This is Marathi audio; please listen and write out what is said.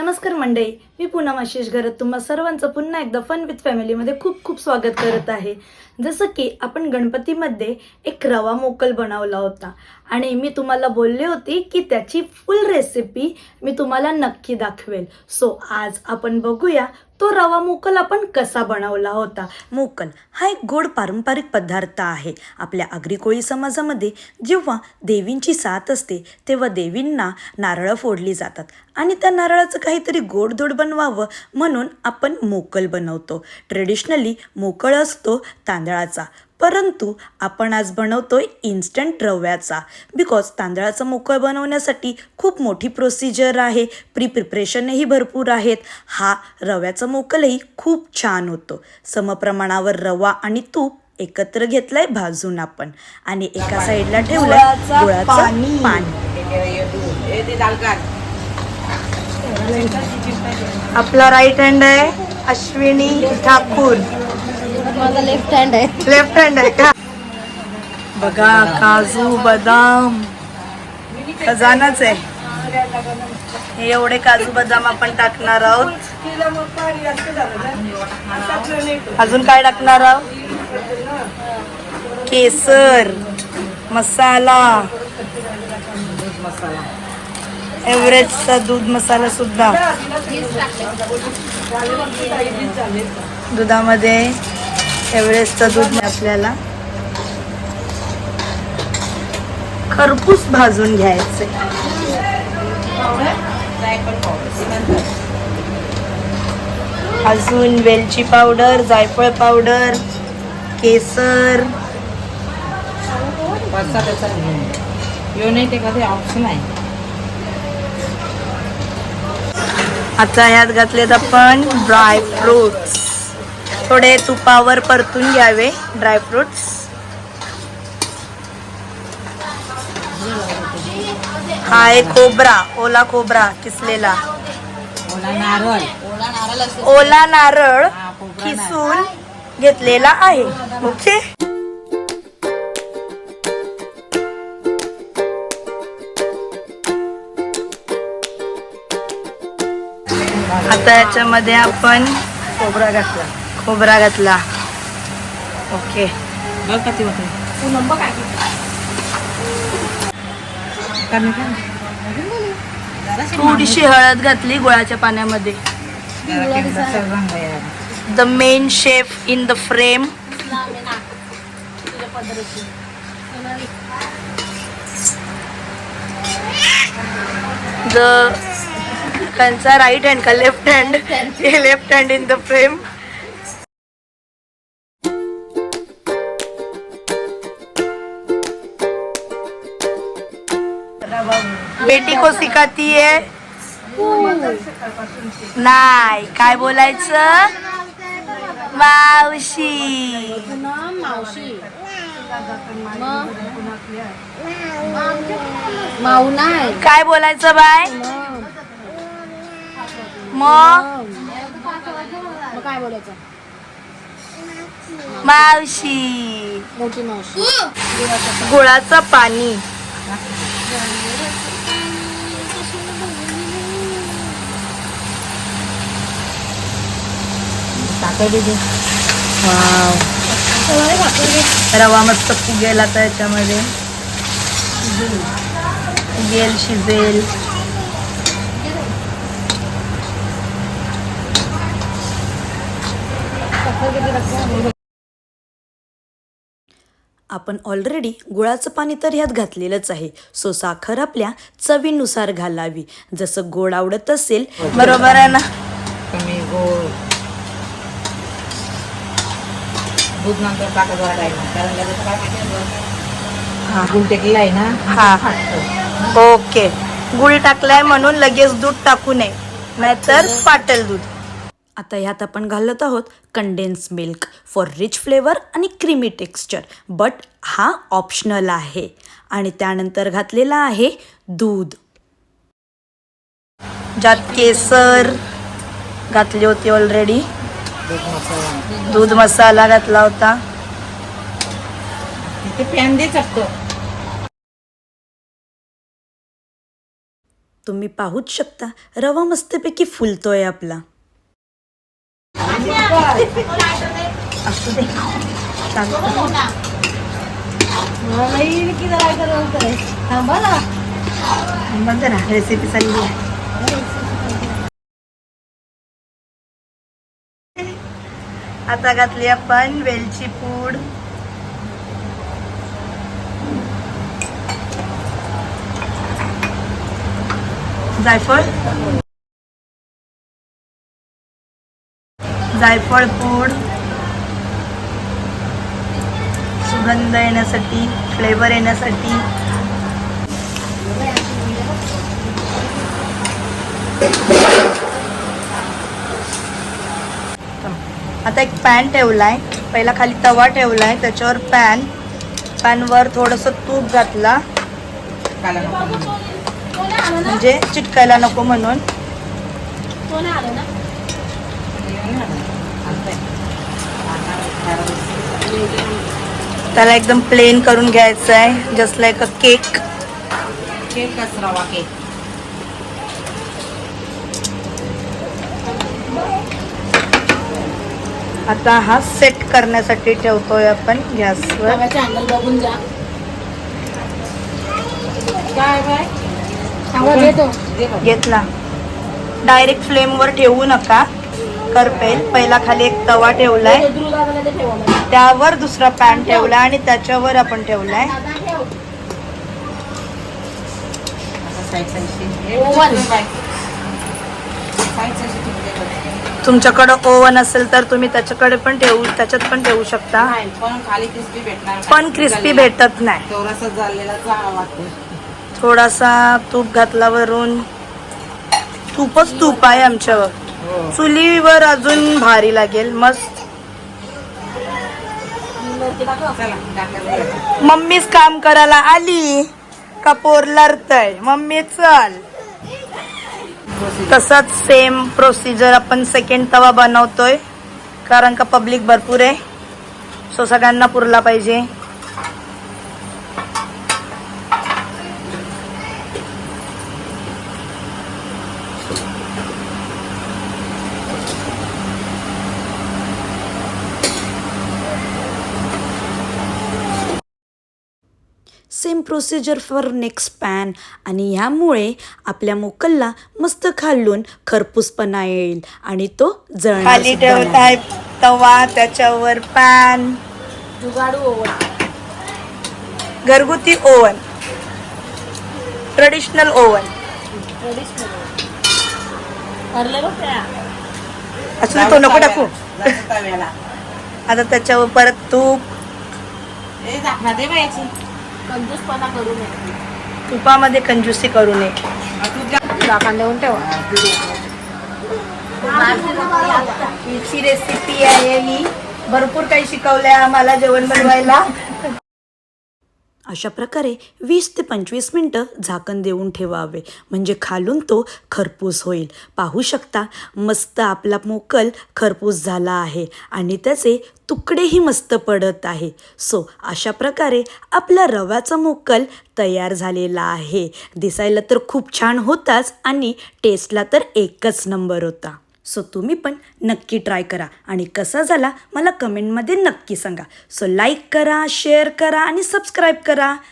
नमस्कार मंडळी मी पूनम आशिष घरत. तुम्हा सर्वांचं पुन्हा एकदा फन विथ फॅमिलीमध्ये खूप खूप स्वागत करत आहे. जसं की आपण गणपतीमध्ये एक रवा मोकल बनवला होता. आणि मी तुम्हाला बोलले होते की त्याची फुल रेसिपी मी तुम्हाला नक्की दाखवेल. सो आज आपण बघूया तो रवा मोकल आपण कसा बनवला होता? मोकल हा एक गोड पारंपरिक पदार्थ आहे. आपल्या आगरी कोळी समाजामध्ये जेव्हा देवींची साथ असते तेव्हा देवींना नारळं फोडली जातात आणि त्या नारळाचं काहीतरी गोडधोड बनवावं म्हणून आपण मोकल बनवतो. ट्रेडिशनली मोकळ असतो तांदळाचा. परंतु आपण आज बनवतोय इन्स्टंट रव्याचा. बिकॉज तांदळाचा मोकळ बनवण्यासाठी खूप मोठी प्रोसिजर आहे. प्री प्रिपरेशनही भरपूर आहेत. हा रव्याचा मोकलही खूप छान होतो. समप्रमाणावर रवा आणि तूप एकत्र घेतलंय भाजून आपण. आणि एका साईडला ठेवलंय गुळाचं. पाणी. आपला राईट हँड आहे अश्विनी ठाकूर. माझा लेफ्ट हँड आहे. लेफ्ट हँड आहे का? बघा काजू बदाम. खजानाच आहे. हे एवढे काजू बदाम आपण टाकणार आहोत. अजून काय टाकणार आहोत? केसर मसाला. एव्हरेजचा दूध मसाला सुद्धा. दुधामध्ये एव्हरेजचं दूध नाही आपल्याला. खरपूस भाजून घ्यायचे. अजून वेलची पावडर जायफळ पावडर केसर. नाही ऑप्शन आहे आता यात घातलेत आपण ड्राय फ्रुट्स थोडे तुपावर परतून घ्यावे ड्राय फ्रुट्स हा आहे खोबरा ओला खोबरा किसलेला. ओला नारळ. ओला नारळ. किसून घेतलेला आहे. ओके? आता याच्यामध्ये आपण खोबरा घातला. खोबरा घातला. ओके. बघ किती होते तू नंबर काय कमी का? थोडीशी हळद घातली गुळाच्या पाण्यामध्ये. The main chef in the frame the त्यांचा राईट हँड का left hand left hand in the frame बेटी को सिखाती है नाही. काय बोलायचं? मावशी. मावशी. माऊ नाही काय बोलायचं बाय? मग काय बोलायचं? मावशी. मोठी मावशी. गुळाचं पाणी. दे रवा मस्त फुगेल आता याच्यामध्ये. फुगेल शिजेल. आपण ऑलरेडी गुळाचं पाणी तर ह्यात घातलेलंच आहे. सो साखर आपल्या चवीनुसार घालावी. जसं गोड आवडत असेल. बरोबर आहे ना कमी गोड दूध नंतर कारण त्याचं काय हा. गुळ टेकलेला आहे ना? हा. फाटतं. ओके. गुळ टाकलाय म्हणून लगेच दूध टाकू नये. नाहीतर फाटेल दूध. आता ह्यात आपण घालत आहोत condense milk for rich flavour आणि क्रीमी टेक्स्चर बट हा ऑप्शनल आहे. आणि त्यानंतर घातलेला आहे दूध. ज्यात केसर घातली होती ऑलरेडी दूध मसाला. घातला होता. ते पॅन दे चटतो तुम्ही पाहूच शकता रवा मस्तपैकी फुलतोय आपला. रेसिपी चालली आहे आता घातली आपण वेलची पूड. जायफळ? जायफळ पूड. सुगंध येण्यासाठी फ्लेवर येण्यासाठी. आता एक पॅन ठेवला आहे पहिला खाली तवा ठेवला आहे त्याच्यावर पॅन पॅनवर थोडंसं तूप घातला. म्हणजे चिटकायला नको म्हणून. त्याला एकदम प्लेन करून घ्यायचं आहे जस्ट लाईक अ केक रवा केक आता हा सेट करण्यासाठी ठेवतोय आपण गॅसवर अँगल बघून जा काय बाय. घेतला डायरेक्ट फ्लेमवर ठेवू नका. करपेल. पहिला खाली एक तवा ठेवलाय. त्यावर दुसरा पॅन ठेवलाय आणि त्याच्यावर आपण ठेवलाय. ओव्हन. तुमच्याकडं ओव्हन असेल तर तुम्ही त्याच्याकडे पण ठेवू त्याच्यात पण ठेवू शकता. नाही, पण खाली क्रिस्पी भेटणार पण क्रिस्पी भेटत नाही. थोडासा झालेला चांगला वाटतो. थोडासा तूप घातला वरून तूपच तूप आहे आमच्यावर. हो. चुलीवर अजून भारी लागेल मस्त. चला टाकायला मम्मीच काम करायला आली का पोर लढतय? मम्मी चल. तसाच सेम प्रोसिजर आपण सेकंड तवा बनवतोय. कारण का पब्लिक भरपूर आहे. सो सगळ्यांना पुरला पाहिजे. Same procedure for next pan आणि ह्यामुळे आपल्या मोकलला मस्त खालून खरपूसपणा येईल आणि तो जळणार खाली. ठेवताय तवा त्याच्यावर पॅन जुगाडू ओव्हन. घरगुती ओव्हन. ट्रेडिशनल ओव्हन असं तो नको टाकू. आता त्याच्यावर परत तूप. कंजूसपणा करू नये. तुपामध्ये कंजूसी करू नये. झाकण देऊन ठेवा हिची रेसिपी आहे ही. भरपूर काही शिकवलंय आम्हाला जेवण बनवायला. अशा प्रकारे वीस ते पंचवीस मिनटं झाकण देऊन ठेवावे. म्हणजे खालून तो खरपूस होईल. पाहू शकता मस्त आपला मोकल खरपूस झाला आहे आणि त्याचे तुकडेही मस्त पडत आहे. सो अशा प्रकारे आपला रव्याचा मोकल तयार झालेला आहे. दिसायला तर खूप छान होताच आणि टेस्टला तर एकच नंबर होता. सो तुम्ही पण नक्की ट्राय करा. आणि कसा झाला मला कमेंटमध्ये नक्की सांगा. सो लाईक करा शेअर करा आणि सबस्क्राईब करा.